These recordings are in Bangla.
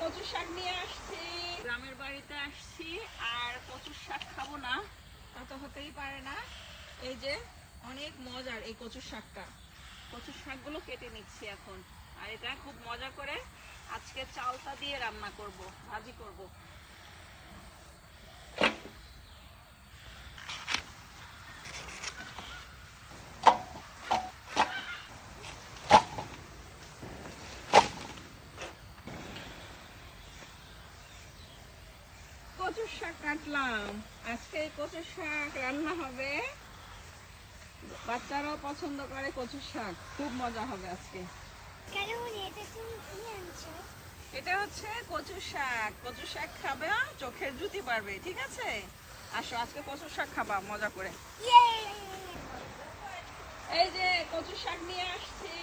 কচু শাক নিয়ে আসছি। গ্রামের বাড়িতে আসছি, আর কচুর শাক খাব না, তা তো হতেই পারে না। এই যে, অনেক মজার এই কচুর শাকটা। কচুর শাকগুলো কেটে নিচ্ছি এখন। আর এটা খুব মজা করে আজকে চালটা দিয়ে রান্না করব, ভাজি করব। কচুর শাক কাটলাম। আজকে এই কচুর শাক রান্না হবে। বাচ্চারাও পছন্দ করে কচুর শাক। খুব মজা হবে আজকে। এটা হচ্ছে কচু শাক। কচু শাক খাবে চোখের জুতি পারবে ঠিক আছে? আসো আজকে কচু শাক খাবা মজা করে। এই যে কচু শাক নিয়ে আসছি।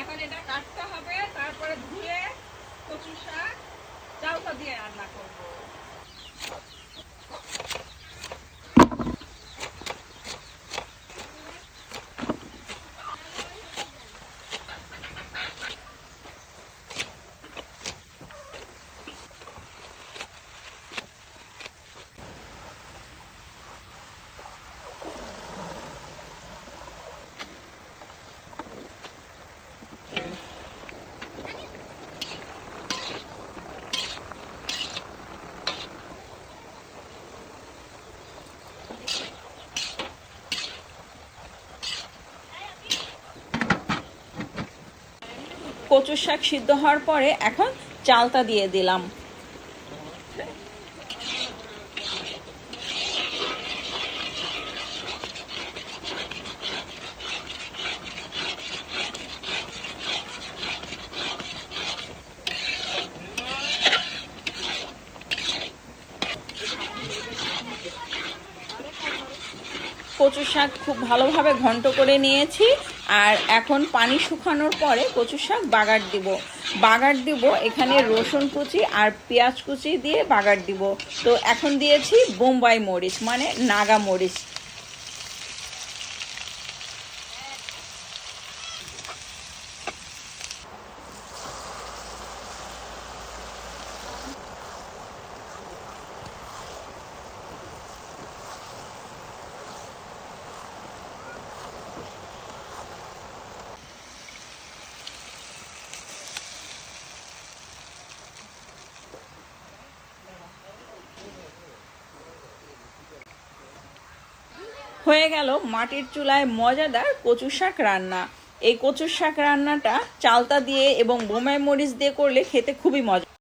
এখন এটা কাটতে হবে তারপরে ধুয়ে কচু শাক চালটা দিয়ে রান্না করব। Thank you. কচু শাক সিদ্ধ হওয়ার পরে এখন চালটা দিয়ে দিলাম। কচু শাক খুব ভালোভাবে ঘন্ট করে নিয়েছি। আর এখন পানি শুকানোর পরে কচু শাক বাগার দিব। বাগার দিব এখানে রসুন কুচি আর পেঁয়াজ কুচি দিয়ে বাগার দিব। তো এখন দিয়েছি বোম্বাই মরিচ মানে নাগা মরিচ। হয়ে গেল মাটির চুলায় মজাদার কচু শাক রান্না। এই কচুর শাক রান্নাটা চালতা দিয়ে এবং বোমায় মরিচ দিয়ে করলে খেতে খুবই মজা।